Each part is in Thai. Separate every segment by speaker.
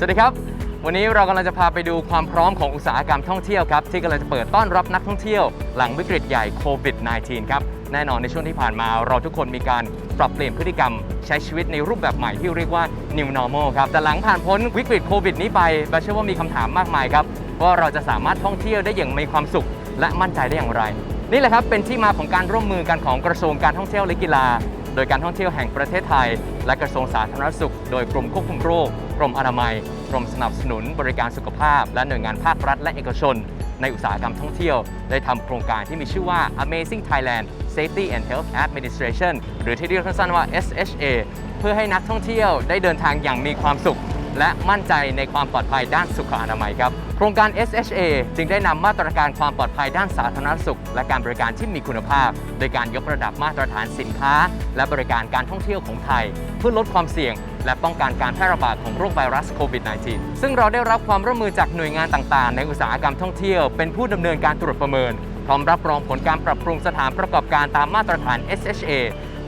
Speaker 1: สวัสดีครับ วันนี้เรากำลังจะพาไปดูความพร้อมของอุตสาหกรรมท่องเที่ยวครับ ที่กำลังจะเปิดต้อนรับนักท่องเที่ยว หลังวิกฤตใหญ่โควิด -19 ครับ แน่นอนในช่วงที่ผ่านมา เราทุกคนมีการปรับเปลี่ยนพฤติกรรม ใช้ชีวิตในรูปแบบใหม่ที่เรียกว่า new normal ครับ แต่หลังผ่านพ้นวิกฤตโควิดนี้ไปแบเชื่อว่ามีคำถามมากมายครับว่าเราจะสามารถท่องเที่ยวได้อย่างมีความสุข และมั่นใจได้อย่างไร นี่แหละครับเป็นที่มาของการร่วมมือกันของกระทรวงการท่องเที่ยวและกีฬา ดยการท่องเที่ยวแห่งประเทศไทย และกระทรวงสาธารณสุข โดยกรมควบคุมโรค กรมอนามัย กรมสนับสนุน บริการสุขภาพ และหน่วยงานภาครัฐและเอกชน ในอุตสาหกรรมท่องเที่ยว ได้ทำโครงการที่มีชื่อว่า Amazing Thailand Safety and Health Administration หรือที่เรียกสั้นๆว่า SHA เพื่อให้นักท่องเที่ยวได้เดินทางอย่างมีความสุข และมั่นใจในความปลอดภัยด้านสุขอนามัยครับ โครงการ SHA จึงได้นำมาตรการความปลอดภัยด้านสาธารณสุข และการบริการที่มีคุณภาพ โดยการยกระดับมาตรฐานสินค้า และบริการการท่องเที่ยวของไทย เพื่อลดความเสี่ยง และป้องกันการแพร่ระบาดของโรคไวรัสโควิด -19 ซึ่งเราได้รับความร่วมมือจากหน่วยงานต่างๆ ในอุตสาหกรรมท่องเที่ยว เป็นผู้ดำเนินการตรวจประเมิน พร้อมรับรองผลการปรับปรุงสถานประกอบการตามมาตรฐาน SHA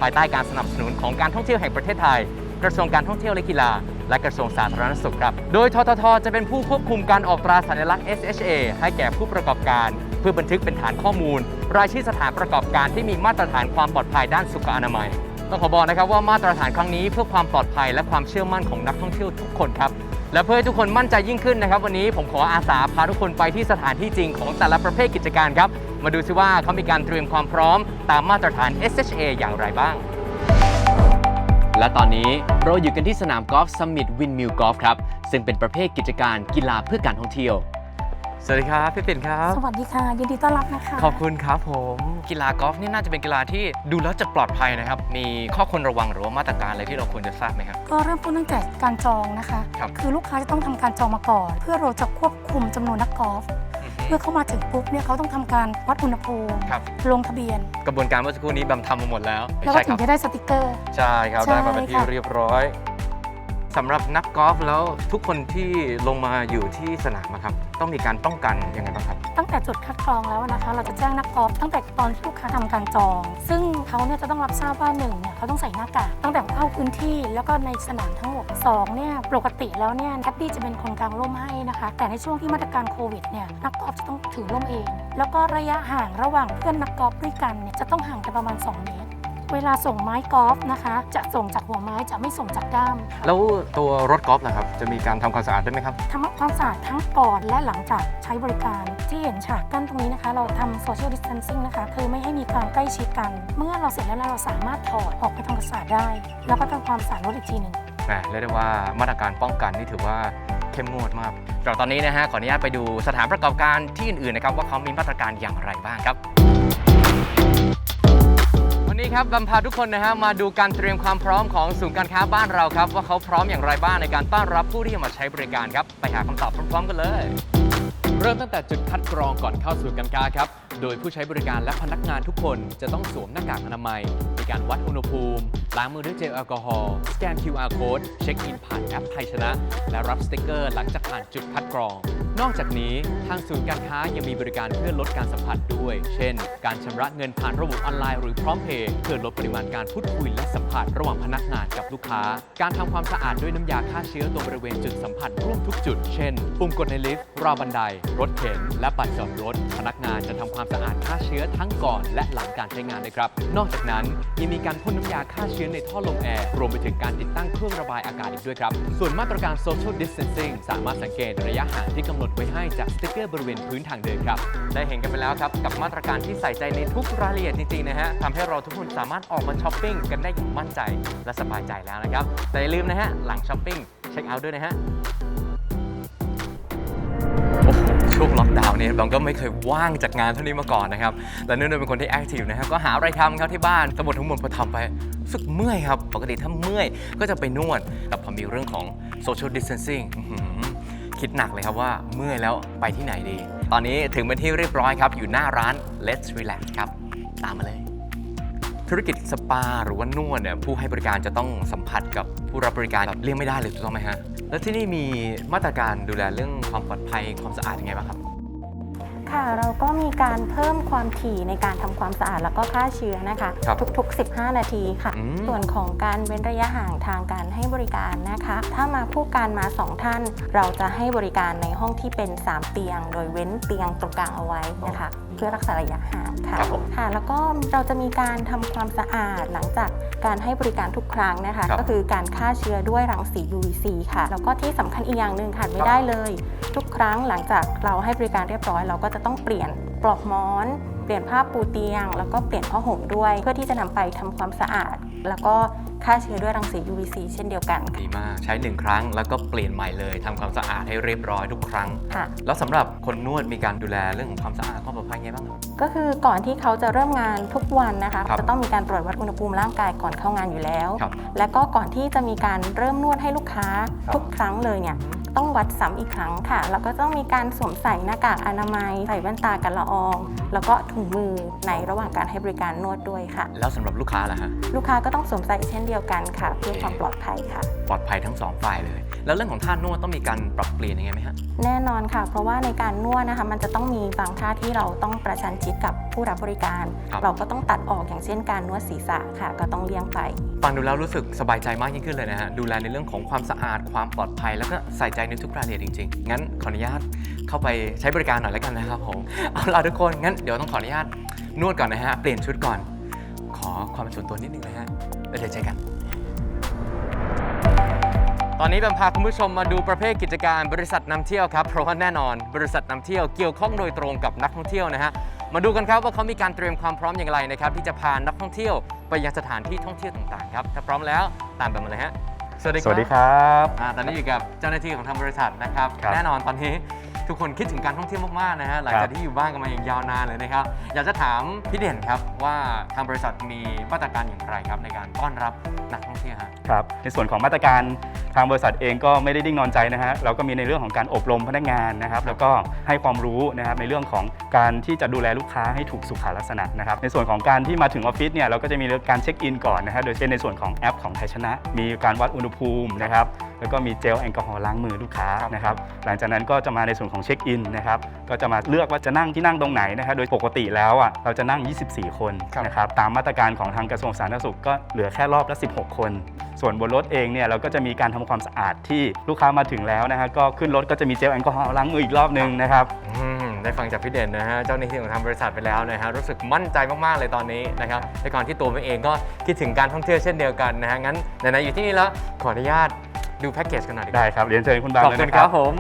Speaker 1: ภายใต้การสนับสนุนของการท่องเที่ยวแห่งประเทศไทย กระทรวงการท่องเที่ยวและกีฬา และกระทรวงสาธารณสุขครับ โดยททท จะเป็นผู้ควบคุมการออกตราสัญลักษณ์ SHA ให้แก่ผู้ประกอบการ เพื่อบันทึกเป็นฐานข้อมูล รายชื่อสถานประกอบการที่มีมาตรฐานความปลอดภัยด้านสุขอนามัยต้องขอบอกนะครับว่ามาตรฐานครั้งนี้เพื่อความปลอดภัยและความเชื่อมั่นของนักท่องเที่ยวทุกคนครับ และเพื่อให้ทุกคนมั่นใจยิ่งขึ้นนะครับ วันนี้ผมขออาสาพาทุกคนไปที่สถานที่จริงของแต่ละประเภทกิจการครับ มาดูซิว่าเขามีการเตรียมความพร้อมตามมาตรฐาน SHA อย่างไรบ้าง และตอนนี้เราอยู่กันที่สนามกอล์ฟซัมมิตวินมิลกอล์ฟครับ ซึ่งเป็นประเภทกิจการกีฬาเพื่อการท่องเที่ยว สวัสดีครับพี่ปิ่นครับ
Speaker 2: สวัสดีค่ะ ยินดีต้อนรับนะคะ
Speaker 1: ขอบคุณครับผมกีฬากอล์ฟนี่น่าจะเป็นกีฬาที่ดูแล้วจะปลอดภัยนะครับ มีข้อควรระวังหรือว่ามาตรการอะไรที่เราควรจะทราบไหมครับ
Speaker 2: ก็เริ่มต้นตั้งแต่การจองนะคะ
Speaker 1: ครับ
Speaker 2: อลูกค้าจะต้องทำการจองมาก่อน เพื่อเราจะควบคุมจำนวนนักกอล์ฟเมื่อเข้ามาถึงปุ๊บเนี่ยเขาต้องทำการวัดอุณหภูมิ
Speaker 1: ครับ
Speaker 2: ลงทะเบียน
Speaker 1: กระบวนการเมื่อสักครู่นี้แบมทำมาหมดแล้ว
Speaker 2: แล้วก็
Speaker 1: ใช่ค
Speaker 2: ถึ
Speaker 1: รั
Speaker 2: ง
Speaker 1: บ
Speaker 2: จะได้สติกเกอร์
Speaker 1: ใช่ครับ
Speaker 2: ใช่
Speaker 1: ได้มาเป็นที่
Speaker 2: ค่ะ
Speaker 1: เรียบร้อยสำหรับนักกอล์ฟแล้วทุกคนที่ลงมาอยู่ที่สนามอะครับ ต้องมีการป้องกันยังไงบ้างครับ
Speaker 2: ตั้งแต่จุดคัดกรองแล้วนะคะ เราจะแจ้งนักกอล์ฟตั้งแต่ตอนที่ลูกค้าทำการจอง ซึ่งเขาเนี่ยจะต้องรับทราบว่าหนึ่งเนี่ยเขาต้องใส่หน้ากากตั้งแต่เข้าพื้นที่แล้วก็ในสนามทั้งหมดสองเนี่ยปกติแล้วเนี่ยแคดดี้จะเป็นคนกลางร่มให้นะคะ แต่ในช่วงที่มาตรการโควิดเนี่ยนักกอล์ฟจะต้องถือร่มเอง แล้วก็ระยะห่างระหว่างเพื่อนนักกอล์ฟด้วยกันเนี่ยจะต้องห่างกันประมาณ 2 เมตร เวลาส่งไม้กอล์ฟนะคะ จะส่งจากหัวไม้จะไม่ส่งจากด้าม
Speaker 1: แล้วตัวรถกอล์ฟล่ะครับ จะมีการทำความสะอาดด้วยไหมครับ
Speaker 2: ทำความสะอาดทั้งก่อนและหลังจากใช้บริการ ที่เห็นฉากกั้นตรงนี้นะคะ เราทำ social distancing นะคะ คือไม่ให้มีความใกล้ชิดกัน เมื่อเราเสร็จแล้วเราสามารถถอดออกไปทำความสะอาดได้ แล้วก็ทำความสะอาดรถอีกทีหนึ่ง
Speaker 1: แหมเรียกได้ว่ามาตรการป้องกันนี่ถือว่าเข้มงวดมากสำหรับตอนนี้นะฮะขออนุญาตไปดูสถานประกอบการที่อื่นๆนะครับว่าเขามีมาตรการอย่างไรบ้างครับวั นี้ครับบัมพาทุกคนนะฮะมาดูการเตรียมความพร้อมของศูนย์การค้าบ้านเราครับ ว่าเขาพร้อมอย่างไรบ้างในการต้อนรับผู้ที่จะมาใช้บริการครับ ไปหาคำตอบพร้อมๆกันเลย เริ่มตั้งแต่จุดคัดกรองก่อนเข้าสู่การค้าครับ โดยผู้ใช้บริการและพนักงานทุกคนจะต้องสวมหน้ากากอนามัย มีการวัดอุณหภูมิล้างมือด้วยเจลแอลกอฮอล์สแกน QR code เช็คอินผ่านแอปไทยชนะ และรับสติกเกอร์หลังจากผ่านจุดคัดกรอง นอกจากนี้ทางศูนย์การค้ายังมีบริการเพื่อลดการสัมผัสด้วย เช่น การชำระเงินผ่านระบบออนไลน์หรือพร้อมเพย์เพื่อลดปริมาณการพูดคุยและสัมผัสระหว่างพนักงานกับลูกค้า การทำความสะอาดด้วยน้ำยาฆ่าเชื้อตรงบริเวณจุดสัมผัสร่วมทุกจุด เช่น ปุ่มกดในลิฟต์ราวบันได รถเข็น และบัตรจอดรถ พนักงานจะทำความสะอาดฆ่าเชื้อทั้งก่อน และหลังการใช้งานด้วยครับ นอกจากนั้นยังมีการพ่นน้ำยาฆ่าเชื้อในท่อลมแอร์ รวมไปถึงการติดตั้งเครื่องระบายอากาศอีกด้วยครับ ส่วนมาตรการ social distancing สามารถสังเกตระยะห่างที่กำหนดไว้ให้จากสติกเกอร์บริเวณพื้นทางเดินครับ ได้เห็นกันไปแล้วครับกับมาตรการที่ใส่ใจในทุกรายละเอียดจริงๆนะฮะทำให้เราทุกคนสามารถออกมาช้อปปิ้งกันได้อย่างมั่นใจและสบายใจแล้วนะครับแต่อย่าลืมนะฮะหลังช้อปปิ้งเช็คเอาท์ด้วยนะฮะช่วงล็อกดาวน์เนี่ยบางก็ไม่เคยว่างจากงานเท่านี้มาก่อนนะครับ และเนื่องด้วยเป็นคนที่แอคทีฟนะครับ ก็หาอะไรทำครับที่บ้านทั้งหมดทั้งมวลพอทำไป สึกเมื่อยครับ ปกติถ้าเมื่อยก็จะไปนวดแต่พอมีเรื่องของ social distancing คิดหนักเลยครับว่าเมื่อยแล้วไปที่ไหนดี ตอนนี้ถึงเป็นที่เรียบร้อยครับ อยู่หน้าร้าน Let's Relax ครับ ตามมาเลย ธุรกิจสปาหรือว่านวดเนี่ยผู้ให้บริการจะต้องสัมผัสกับผู้รับบริการแบบเลี่ยงไม่ได้เลยถูกต้องไหมฮะ แล้วที่นี่มีมาตรการดูแลเรื่องความปลอดภัยความสะอาดยังไงบ้างครับ
Speaker 3: ค่ะ เราก็มีการเพิ่มความถี่ในการทำความสะอาดแล้วก็ฆ่าเชื้อนะคะ
Speaker 1: ครับ
Speaker 3: ทุกๆ 15 นาทีค่ะ
Speaker 1: อืม
Speaker 3: ส่วนของการเว้นระยะห่างทางการให้บริการนะคะ ถ้ามาคู่กันมา 2 ท่าน เราจะให้บริการในห้องที่เป็น 3 เตียง โดยเว้นเตียงตรงกลางเอาไว้นะคะ เพื่อรักษาระยะห่างค่ะ
Speaker 1: ครับผม
Speaker 3: ค่ะ แล้วก็เราจะมีการทำความสะอาดหลังจากการให้บริการทุกครั้งนะคะ
Speaker 1: ครับ
Speaker 3: ก็คือการฆ่าเชื้อด้วยรังสี UVC ค่ะ แล้วก็ที่สำคัญอีกอย่างหนึ่งขาดไม่ได้เลย ทุกครั้งหลังจากเราให้บริการเรียบร้อย เราก็จะต้องเปลี่ยนปลอกหมอน เปลี่ยนผ้าปูเตียง แล้วก็เปลี่ยนผ้าห่มด้วย เพื่อที่จะนำไปทำความสะอาด แล้วก็ ฆ่าเชื้อด้วยรังสี UVC เช่นเดียวกันค่ะ
Speaker 1: ดีมากใช้หนึ่งครั้งแล้วก็เปลี่ยนใหม่เลยทำความสะอาดให้เรียบร้อยทุกครั้ง
Speaker 3: ค่ะ
Speaker 1: แล้วสำหรับคนนวดมีการดูแลเรื่องของความสะอาดความปลอดภัยไงบ้างครับ
Speaker 3: ก็คือก่อนที่เขาจะเริ่มงานทุกวันนะคะ
Speaker 1: ครับ
Speaker 3: จะต้องมีการตรวจวัดอุณหภูมิร่างกายก่อนเข้างานอยู่แล้ว
Speaker 1: ครับ
Speaker 3: และก็ก่อนที่จะมีการเริ่มนวดให้ลูกค้า
Speaker 1: ครับ
Speaker 3: ทุกครั้งเลยเนี่ย ต้องวัดซ้ำอีกครั้งค่ะ แล้วก็ต้องมีการสวมใส่หน้ากากอนามัย ใส่แว่นตากันละออง แล้วก็ถุงมือในระหว่างการให้บริการนวดด้วยค่ะ
Speaker 1: แล้วสำหรับลูกค้าล่ะฮะ
Speaker 3: ลูกค้าก็ต้องสวมใส่เช่นเดียวกันค่ะ เพื่อความปลอดภัยค่ะ
Speaker 1: ปลอดภัยทั้งสองฝ่ายเลย แล้วเรื่องของท่านวดต้องมีการปรับเปลี่ยนยังไงไหมฮะ
Speaker 3: แน่นอนค่ะ เพราะว่าในการนวดนะคะ มันจะต้องมีบางท่าที่เราต้องประชันชิดกับผู้รับบริการ
Speaker 1: ครับ
Speaker 3: เราก็ต้องตัดออกอย่างเช่นการนวดศีรษะค่ะ ก็ต้องเลี่ยงไป
Speaker 1: ฟังดูแล้วรู้สึกสบายใจมากยิ่งขึ้นเลยนะฮะ ดูแลในเรื่องของความสะอาด ความปลอดภัย แล้วก็ใส่ใจในทุกรายละเอียดจริงๆ งั้นขออนุญาตเข้าไปใช้บริการหน่อยแล้วกันนะครับผม เอาล่ะทุกคน งั้นเดี๋ยวต้องขออนุญาตนวดก่อนนะฮะ เปลี่ยนชุดก่อน ขอความเป็นส่วนตัวนิดนึงนะฮะแล้วเดี๋ยวเจอกัน ตอนนี้แบมพาคุณผู้ชมมาดูประเภทกิจการบริษัทนำเที่ยวครับ เพราะว่าแน่นอน บริษัทนำเที่ยวเกี่ยวข้องโดยตรงกับนักท่องเที่ยวนะฮะ มาดูกันครับว่าเขามีการเตรียมความพร้อมอย่างไรนะครับที่จะพานักท่องเที่ยวไปยังสถานที่ท่องเที่ยวต่างๆครับ ถ้าพร้อมแล้วตามแบมมาเลยฮะ สวัสดีค
Speaker 4: ส
Speaker 1: รับ
Speaker 4: วัสดีครับ
Speaker 1: อ่าตอนนี้อยู่กับเจ้าหน้าที่ของทางบริษัทนะครับ
Speaker 4: ครับ
Speaker 1: แน่นอนตอนนี้ทุกคนคิดถึงการท่องเที่ยวมากๆนะฮะหลัง
Speaker 4: ครั
Speaker 1: จาก
Speaker 4: บ
Speaker 1: ที่อยู่บ้านกันมาอย่างยาวนานเลยนะครับ อยากจะถามพี่เด่นครับว่าทางบริษัทมีมาตรการอย่างไรครับในการต้อนรับนักท่องเที่ยวฮะ
Speaker 4: ครับในส่วนของมาตรการทางบริษัทเองก็ไม่ได้ดิ้งนอนใจนะฮะเราก็มีในเรื่องของการอบรมพนักงานนะครับ แล้วก็ให้ความรู้นะครับในเรื่องของการที่จะดูแลลูกค้าให้ถูกสุขลักษณะนะครับ ในส่วนของการที่มาถึงออฟฟิศเนี่ยเราก็จะมีเรื่องการเช็คอินก่อนนะฮะโดยเช่นในส่วนของแอปของไทยชนะ มีการวัดอุณหภูมินะครับ แล้วก็มีเจลแอลกอฮอล์ล้างมือลูกค้า
Speaker 1: ครับ
Speaker 4: นะครับหลังจากนั้นก็จะมาในส่วนของเช็คอินนะครับก็จะมาเลือกว่าจะนั่งที่นั่งตรงไหนนะครับโดยปกติแล้วอะเราจะนั่ง 24 คน
Speaker 1: ครับ
Speaker 4: นะครับตามมาตรการของทางกระทรวงสาธารณสุขก็เหลือแค่รอบละ 16 คน ส่วนบนรถเองเนี่ยเราก็จะมีการทำความสะอาดที่ลูกค้ามาถึงแล้วนะฮะก็ขึ้นรถก็จะมีเจลแอลกอฮอล์ล้างมืออีกรอบนึงนะครับ
Speaker 1: อืมได้ฟังจากพี่เด่นนะฮะเจ้าหน้าที่ของทางบริษัทไปแล้วนะฮะรู้สึกมั่นใจมากๆเลยตอนนี้นะครับในก่อนที่ตัวผมเองก็คิดถึงการท่องเที่ยวเช่นเดียวกันนะฮะงั้นไหนๆอยู่ที่นี่แล้วขออนุญาต ดูแพ็กเกจกันหน่อยดีกว่า
Speaker 4: ได้ครับเรียนเชิญคุณบาง
Speaker 1: ขอบ
Speaker 4: เลย
Speaker 1: คุณ
Speaker 4: นะ
Speaker 1: ค
Speaker 4: ค
Speaker 1: รั
Speaker 4: รั
Speaker 1: บบผม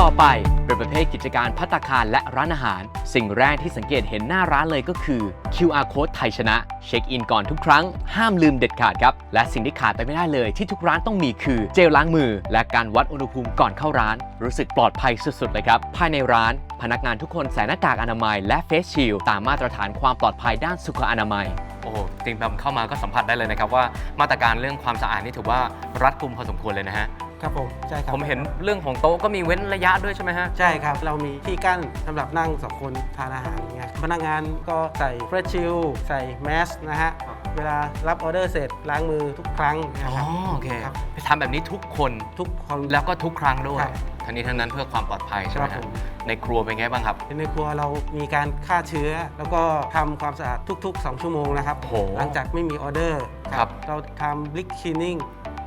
Speaker 1: ต่อไปเป็นประเภทกิจการพัตตาคารและร้านอาหาร สิ่งแรกที่สังเกตเห็นหน้าร้านเลยก็คือ QR code ไทยชนะ เช็คอินก่อนทุกครั้ง ห้ามลืมเด็ดขาดครับ และสิ่งที่ขาดไปไม่ได้เลยที่ทุกร้านต้องมีคือเจลล้างมือ และการวัดอุณหภูมิก่อนเข้าร้าน รู้สึกปลอดภัยสุดๆเลยครับ ภายในร้าน พนักงานทุกคนใส่หน้ากากอนามัยและเฟสชิลตามมาตรฐานความปลอดภัยด้านสุขอนามัย โอ้โหจริงๆเข้ามาก็สัมผัสได้เลยนะครับว่ามาตรการเรื่องความสะอาดนี่ถือว่ารัดกุมพอสมควรเลยนะฮะ
Speaker 5: ครับผมใช่ครับ
Speaker 1: ผมเห็นเรื่องของโต๊ะก็มีเว้นระยะด้วยใช่ไหมฮะ
Speaker 5: ใช่ครับ เรามีที่กั้นสำหรับนั่งสองคนทานอาหารอย่างเงี้ยพนักงานก็ใส่เฟรชชิลใส่แมสนะฮะ
Speaker 1: ครับ
Speaker 5: เวลารับออเดอร์เสร็จล้างมือทุกครั้ง
Speaker 1: อ๋
Speaker 5: นะ
Speaker 1: อ
Speaker 5: ครับ
Speaker 1: โอเค
Speaker 5: ครับ
Speaker 1: ไปทำแบบนี้ทุกคน
Speaker 5: ทุกคน
Speaker 1: แล้วก็ทุกครั้งด้วย
Speaker 5: ครับ
Speaker 1: ทั้งนี้ทั้งนั้นเพื่อความปลอดภัยใช่ไหม
Speaker 5: ครั
Speaker 1: ฮะ
Speaker 5: บผม
Speaker 1: ในครัวเป็นไงบ้างครับ
Speaker 5: ในครัวเรามีการฆ่าเชื้อ แล้วก็ทำความสะอาดทุก ๆ 2 ชั่วโมงนะครับ
Speaker 1: โอ้โห
Speaker 5: หลังจากไม่มีออเดอร์
Speaker 1: ครับ
Speaker 5: เราทำบลิกคลีนิ่ง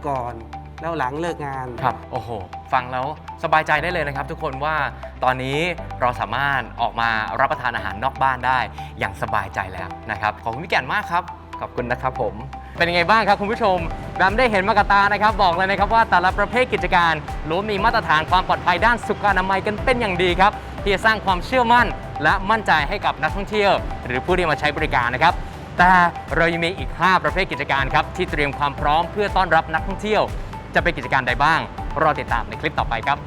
Speaker 5: ก่อน แล้วหลังเลิกงาน
Speaker 1: ครับโอ้โห ฟังแล้วสบายใจได้เลยนะครับ ทุกคนว่าตอนนี้เราสามารถออกมารับประทานอาหารนอกบ้านได้อย่างสบายใจแล้วนะครับ ขอบคุณพี่แก่นมากครับ ขอบคุณนะครับผม เป็นยังไงบ้างครับคุณผู้ชมแบมได้เห็นมากตานะครับบอกเลยนะครับว่าแต่ละประเภทกิจการล้วนมีมาตรฐานความปลอดภัยด้านสุขอนามัยกันเป็นอย่างดีครับที่จะสร้างความเชื่อมั่น และมั่นใจให้กับนักท่องเที่ยว หรือผู้ที่มาใช้บริการนะครับแต่เรายังมีอีก 5 ประเภทกิจการครับที่เตรียมความพร้อมเพื่อต้อนรับนักท่องเที่ยว จะเป็นกิจการใดบ้างรอติดตามในคลิปต่อไปครับ